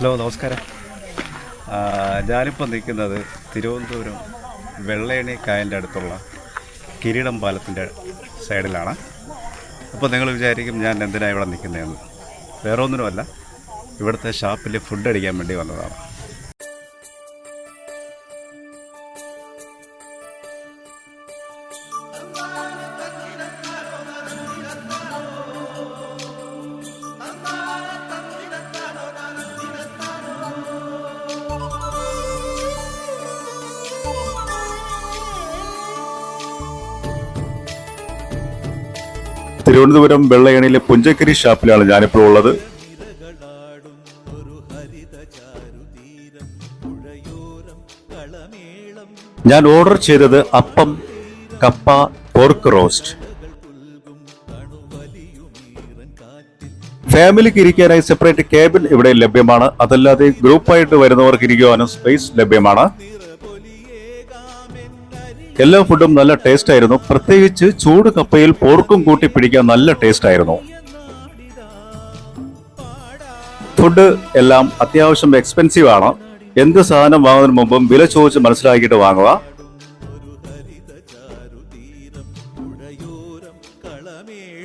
Hello നമസ്കാരം. ഞാനിപ്പോൾ നിൽക്കുന്നത് തിരുവനന്തപുരം വെള്ളയണി കായലിന്റെ അടുത്തുള്ള കിരീടം പാലത്തിന്റെ സൈഡിലാണ്. അപ്പോൾ നിങ്ങൾ വിചാരിക്കും ഞാൻ എന്തിനാണ് ഇവിടെ നിൽക്കുന്നതെന്ന്. വേറെ ഒന്നിനുമല്ല ഇവിടുത്തെ ഷാപ്പിൽ ഫുഡ് അടിക്കാൻ വേണ്ടി വന്നതാണ്. തിരുവനന്തപുരം വെള്ളയണിയിലെ പുഞ്ചക്കരി ഷാപ്പിലാണ് ഞാനിപ്പോൾ ഉള്ളത്. ഞാൻ ഓർഡർ ചെയ്തത് അപ്പം കപ്പ പോർക്ക് റോസ്റ്റ്. ഫാമിലിക്ക് ഇരിക്കാനായി സെപ്പറേറ്റ് കേബിൻ ഇവിടെ ലഭ്യമാണ്. അതല്ലാതെ ഗ്രൂപ്പായിട്ട് വരുന്നവർക്ക് ഇരിക്കുവാനും സ്പേസ് ലഭ്യമാണ്. എല്ലാ ഫുഡും നല്ല ടേസ്റ്റ് ആയിരുന്നു. പ്രത്യേകിച്ച് ചൂട് കപ്പയിൽ പോർക്കും കൂട്ടി പിടിക്കാൻ നല്ല ടേസ്റ്റ് ആയിരുന്നു. ഫുഡ് എല്ലാം അത്യാവശ്യം എക്സ്പെൻസീവ് ആണ്. എന്ത് സാധനം വാങ്ങുന്നതിന് മുമ്പും വില ചോദിച്ച് മനസ്സിലാക്കിയിട്ട് വാങ്ങുക.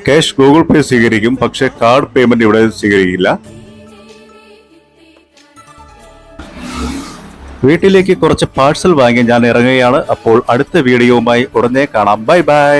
ക്യാഷ് ഗൂഗിൾ പേ സ്വീകരിക്കും പക്ഷേ കാർഡ് പേയ്മെന്റ് ഇവിടെ സ്വീകരിക്കില്ല. വീട്ടിലേക്ക് കുറച്ച് പാഴ്സൽ വാങ്ങി ഞാൻ ഇറങ്ങുകയാണ്. അപ്പോൾ അടുത്ത വീഡിയോവുമായി ഉടനെ കാണാം. Bye bye